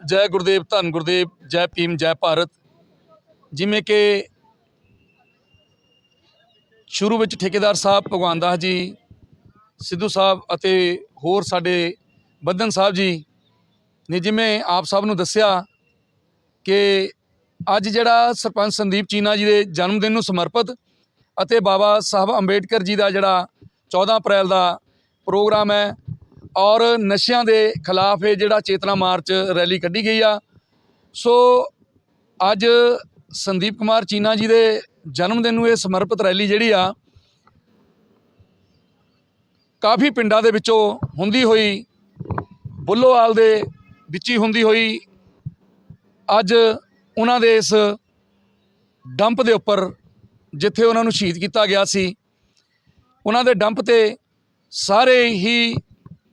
ਜੈ ਗੁਰਦੇਵ ਧੰਨ ਗੁਰਦੇਵ, ਜੈ ਭੀਮ, ਜੈ ਭਾਰਤ। ਜਿਵੇਂ ਕਿ ਸ਼ੁਰੂ ਵਿੱਚ ਠੇਕੇਦਾਰ ਸਾਹਿਬ ਭਗਵਾਨ ਦਾਸ ਜੀ, ਸਿੱਧੂ ਸਾਹਿਬ ਅਤੇ ਹੋਰ ਸਾਡੇ ਬੱਦਨ ਸਾਹਿਬ ਜੀ ਨੇ ਜਿਵੇਂ ਆਪ ਸਭ ਨੂੰ ਦੱਸਿਆ ਕਿ ਅੱਜ ਜਿਹੜਾ ਸਰਪੰਚ ਸੰਦੀਪ ਚੀਨਾ ਜੀ ਦੇ ਜਨਮ ਦਿਨ ਨੂੰ ਸਮਰਪਿਤ ਅਤੇ ਬਾਬਾ ਸਾਹਿਬ ਅੰਬੇਡਕਰ ਜੀ ਦਾ ਜਿਹੜਾ 14 ਅਪ੍ਰੈਲ ਦਾ ਪ੍ਰੋਗਰਾਮ ਹੈ ਔਰ ਨਸ਼ਿਆਂ ਦੇ ਖਿਲਾਫ ਇਹ ਜਿਹੜਾ ਚੇਤਨਾ ਮਾਰਚ ਰੈਲੀ ਕੱਢੀ ਗਈ ਆ। ਸੋ ਅੱਜ ਸੰਦੀਪ ਕੁਮਾਰ ਚੀਨਾ ਜੀ ਦੇ ਜਨਮ ਦਿਨ ਨੂੰ ਇਹ ਸਮਰਪਿਤ ਰੈਲੀ ਜਿਹੜੀ ਆ, ਕਾਫੀ ਪਿੰਡਾਂ ਦੇ ਵਿੱਚੋਂ ਹੁੰਦੀ ਹੋਈ, ਬੁੱਲੋਵਾਲ ਦੇ ਵਿੱਚ ਹੀ ਹੁੰਦੀ ਹੋਈ, ਅੱਜ ਉਹਨਾਂ ਦੇ ਇਸ ਡੰਪ ਦੇ ਉੱਪਰ ਜਿੱਥੇ ਉਹਨਾਂ ਨੂੰ ਸ਼ਹੀਦ ਕੀਤਾ ਗਿਆ ਸੀ, ਉਹਨਾਂ ਦੇ ਡੰਪ ਤੇ ਸਾਰੇ ਹੀ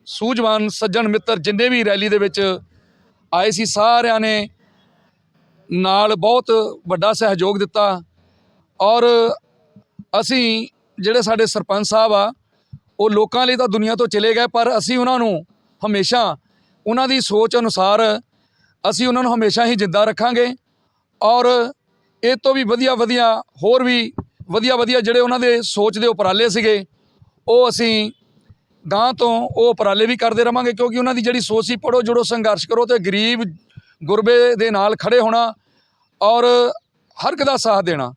ਸੂਝਵਾਨ ਸੱਜਣ ਮਿੱਤਰ ਜਿੰਨੇ ਵੀ ਰੈਲੀ ਦੇ ਵਿੱਚ ਆਏ ਸੀ, ਸਾਰਿਆਂ ਨੇ ਨਾਲ ਬਹੁਤ ਵੱਡਾ ਸਹਿਯੋਗ ਦਿੱਤਾ। ਔਰ ਅਸੀਂ ਜਿਹੜੇ ਸਾਡੇ ਸਰਪੰਚ ਸਾਹਿਬ ਆ, ਉਹ ਲੋਕਾਂ ਲਈ ਤਾਂ ਦੁਨੀਆ ਤੋਂ ਚਲੇ ਗਏ, ਪਰ ਅਸੀਂ ਉਹਨਾਂ ਨੂੰ ਹਮੇਸ਼ਾ ਉਹਨਾਂ ਦੀ ਸੋਚ ਅਨੁਸਾਰ ਅਸੀਂ ਉਹਨਾਂ ਨੂੰ ਹਮੇਸ਼ਾ ਹੀ ਜਿੰਦਾ ਰੱਖਾਂਗੇ। ਔਰ ਇਹ ਤੋਂ ਵੀ ਵਧੀਆ ਵਧੀਆ ਹੋਰ ਵੀ ਵਧੀਆ ਵਧੀਆ ਜਿਹੜੇ ਉਹਨਾਂ ਦੇ ਸੋਚ ਦੇ ਉਪਰਾਲੇ ਸੀਗੇ, ਉਹ ਅਸੀਂ ਗਾਂ ਤੋਂ ਉਹ ਉਪਰਾਲੇ ਵੀ ਕਰਦੇ ਰਵਾਂਗੇ, ਕਿਉਂਕਿ ਉਹਨਾਂ ਦੀ ਜਿਹੜੀ ਸੋਚ ਸੀ ਪੜੋ ਜੁੜੋ, ਸੰਘਰਸ਼ ਕਰੋ ਤੇ ਗਰੀਬ ਗੁਰਬੇ ਦੇ ਨਾਲ ਖੜੇ ਹੋਣਾ ਔਰ ਹਰ ਇੱਕ ਦਾ ਸਾਥ ਦੇਣਾ,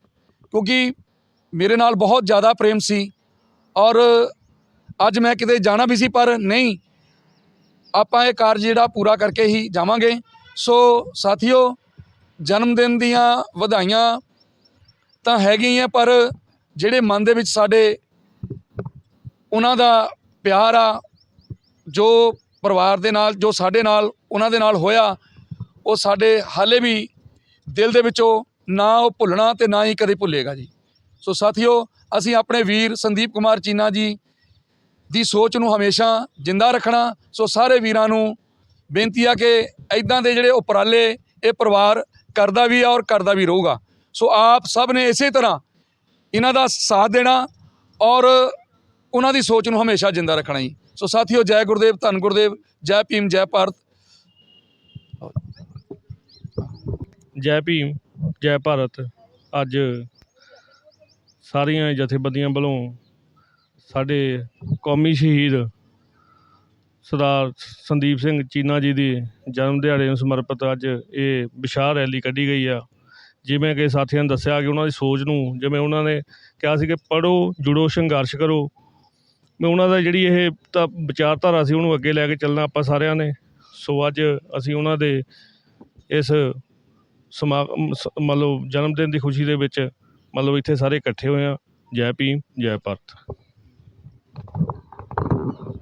ਕਿਉਂਕਿ ਮੇਰੇ ਨਾਲ ਬਹੁਤ ਜ਼ਿਆਦਾ ਪ੍ਰੇਮ ਸੀ ਔਰ ਅੱਜ ਮੈਂ ਕਿਤੇ ਜਾਣਾ ਵੀ ਸੀ, ਪਰ ਨਹੀਂ, ਆਪਾਂ ਇਹ ਕਾਰਜ ਜਿਹੜਾ ਪੂਰਾ ਕਰਕੇ ਹੀ ਜਾਵਾਂਗੇ। ਸੋ ਸਾਥੀਓ, ਜਨਮ ਦਿਨ ਦੀਆਂ ਵਧਾਈਆਂ ਤਾਂ ਹੈਗੀਆਂ ਪਰ ਜਿਹੜੇ ਮਨ ਦੇ ਵਿੱਚ ਸਾਡੇ ਉਹਨਾਂ ਦਾ ਪਿਆਰ ਆ ਜੋ ਪਰਿਵਾਰ ਦੇ ਨਾਲ, ਜੋ ਸਾਡੇ ਨਾਲ, ਉਹਨਾਂ ਦੇ ਨਾਲ ਹੋਇਆ, ਉਹ ਸਾਡੇ ਹਾਲੇ ਵੀ ਦਿਲ ਦੇ ਵਿੱਚੋਂ ਨਾ ਉਹ ਭੁੱਲਣਾ ਤੇ ਨਾ ਹੀ ਕਦੇ ਭੁੱਲੇਗਾ ਜੀ। ਸੋ ਸਾਥੀਓ, ਅਸੀਂ ਆਪਣੇ ਵੀਰ ਸੰਦੀਪ ਕੁਮਾਰ ਚੀਨਾ ਜੀ ਦੀ ਸੋਚ ਨੂੰ ਹਮੇਸ਼ਾ ਜਿੰਦਾ ਰੱਖਣਾ, ਸੋ ਸਾਰੇ ਵੀਰਾਂ ਨੂੰ ਬੇਨਤੀ ਆ ਕਿ ਐਦਾਂ ਦੇ ਜਿਹੜੇ ਉਪਰਾਲੇ ਇਹ ਪਰਿਵਾਰ ਕਰਦਾ ਵੀ ਆ ਔਰ ਕਰਦਾ ਵੀ ਰਹੂਗਾ। ਸੋ ਆਪ ਸਭ ਨੇ ਇਸੇ ਤਰ੍ਹਾਂ ਇਹਨਾਂ ਦਾ ਸਾਥ ਦੇਣਾ ਔਰ ਉਹਨਾਂ ਦੀ ਸੋਚ ਨੂੰ ਹਮੇਸ਼ਾ ਜਿੰਦਾ ਰੱਖਣਾ ਜੀ। ਸੋ ਸਾਥੀਓ, ਜੈ ਗੁਰਦੇਵ, ਧੰਨ ਗੁਰਦੇਵ, ਜੈ ਭੀਮ, ਜੈ ਭਾਰਤ। ਜੈ ਭੀਮ, ਜੈ ਭਾਰਤ। ਅੱਜ ਸਾਰੀਆਂ ਜਥੇਬੰਦੀਆਂ ਵੱਲੋਂ ਸਾਡੇ ਕੌਮੀ ਸ਼ਹੀਦ ਸਰਦਾਰ ਸੰਦੀਪ ਸਿੰਘ ਚੀਨਾ ਜੀ ਦੀ ਜਨਮ ਦਿਹਾੜੇ ਨੂੰ ਸਮਰਪਿਤ ਅੱਜ ਇਹ ਵਿਸ਼ਾਲ ਰੈਲੀ ਕੱਢੀ ਗਈ ਆ। ਜਿਵੇਂ ਕਿ ਸਾਥੀਆਂ ਨੇ ਦੱਸਿਆ ਕਿ ਉਹਨਾਂ ਦੀ ਸੋਚ ਨੂੰ, ਜਿਵੇਂ ਉਹਨਾਂ ਨੇ ਕਿਹਾ ਸੀ ਕਿ ਪੜੋ ਜੁੜੋ, ਸੰਘਰਸ਼ ਕਰੋ। ਉਹਨਾਂ ਦਾ ਜਿਹੜੀ ਇਹ ਤਾਂ ਵਿਚਾਰਧਾਰਾ ਸੀ, ਉਹਨੂੰ ਅੱਗੇ ਲੈ ਕੇ ਚੱਲਣਾ ਆਪਾਂ ਸਾਰਿਆਂ ਨੇ। ਸੋ ਅੱਜ ਅਸੀਂ ਉਹਨਾਂ ਦੇ ਇਸ ਸਮਾ ਮਤਲਬ ਜਨਮ ਦਿਨ ਦੀ ਖੁਸ਼ੀ ਦੇ ਵਿੱਚ ਮਤਲਬ ਇੱਥੇ ਸਾਰੇ ਇਕੱਠੇ ਹੋਏ ਹਾਂ। ਜੈ ਭੀਮ, ਜੈ ਭਾਰਤ।